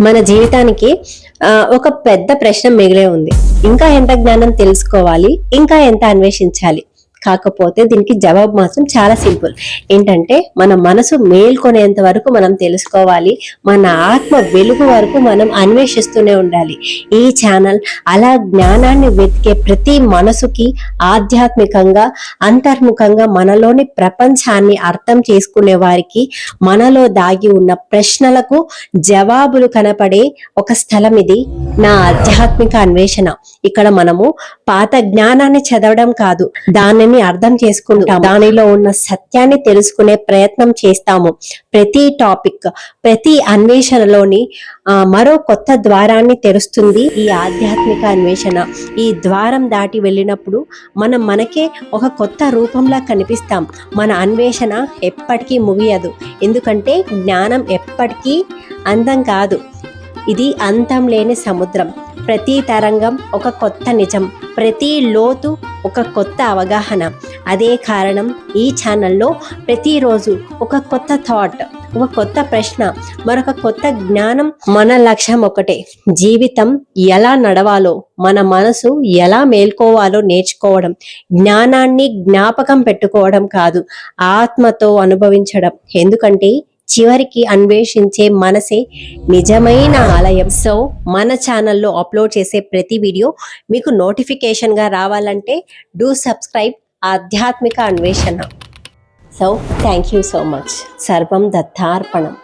మన జీవితానికి ఆ, ఒక పెద్ద ప్రశ్న మిగిలే ఉంది. ఇంకా ఎంత జ్ఞానం తెలుసుకోవాలి ఇంకా ఎంత అన్వేషించాలి? కాకపోతే దీనికి జవాబు మాత్రం చాలా సింపుల్. ఏంటంటే మన మనసు మేల్కొనేంత వరకు మనం తెలుసుకోవాలి. మన ఆత్మ వెలుగు వరకు మనం అన్వేషిస్తూనే ఉండాలి. ఈ ఛానల్ అలా జ్ఞానాన్ని వెతికే ప్రతి మనసుకి ఆధ్యాత్మికంగా అంతర్ముఖంగా మనలోని ప్రపంచాన్ని అర్థం చేసుకునే వారికి మనలో దాగి ఉన్న ప్రశ్నలకు జవాబులు కనపడే ఒక స్థలం ఇది. నా ఆధ్యాత్మిక అన్వేషణ. ఇక్కడ మనము పాత జ్ఞానాన్ని చదవడం కాదు. దానిని అర్థం చేసుకుంటాం దానిలో ఉన్న సత్యాన్ని తెలుసుకునే ప్రయత్నం చేస్తాము. ప్రతి టాపిక్ ప్రతి అన్వేషణలోని మరో కొత్త ద్వారాన్ని తెరుస్తుంది ఈ ఆధ్యాత్మిక అన్వేషణ. ఈ ద్వారం దాటి వెళ్ళినప్పుడు మనం మనకే ఒక కొత్త రూపంలా కనిపిస్తాం. మన అన్వేషణ ఎప్పటికీ ముగియదు. ఎందుకంటే జ్ఞానం ఎప్పటికీ అందం కాదు. ఇది అంతం లేని సముద్రం. ప్రతి తరంగం ఒక కొత్త నిజం. ప్రతి లోతు ఒక కొత్త అవగాహన. అదే కారణం ఈ ఛానల్లో ప్రతిరోజు ఒక కొత్త థాట్ ఒక కొత్త ప్రశ్న మరొక కొత్త జ్ఞానం మన లక్ష్యం ఒకటే జీవితం ఎలా నడవాలో మన మనసు ఎలా మేల్కోవాలో నేర్చుకోవడం జ్ఞానాన్ని జ్ఞాపకం పెట్టుకోవడం కాదు ఆత్మతో అనుభవించడం. ఎందుకంటే చివరికి అన్వేషించే మనసే నిజమైన ఆలయం. సో మన ఛానల్లో అప్లోడ్ చేసే ప్రతి వీడియో మీకు నోటిఫికేషన్గా రావాలంటే డూ సబ్స్క్రైబ్ ఆధ్యాత్మిక అన్వేషణ. So thank you so much. సర్వం దత్తార్పణం.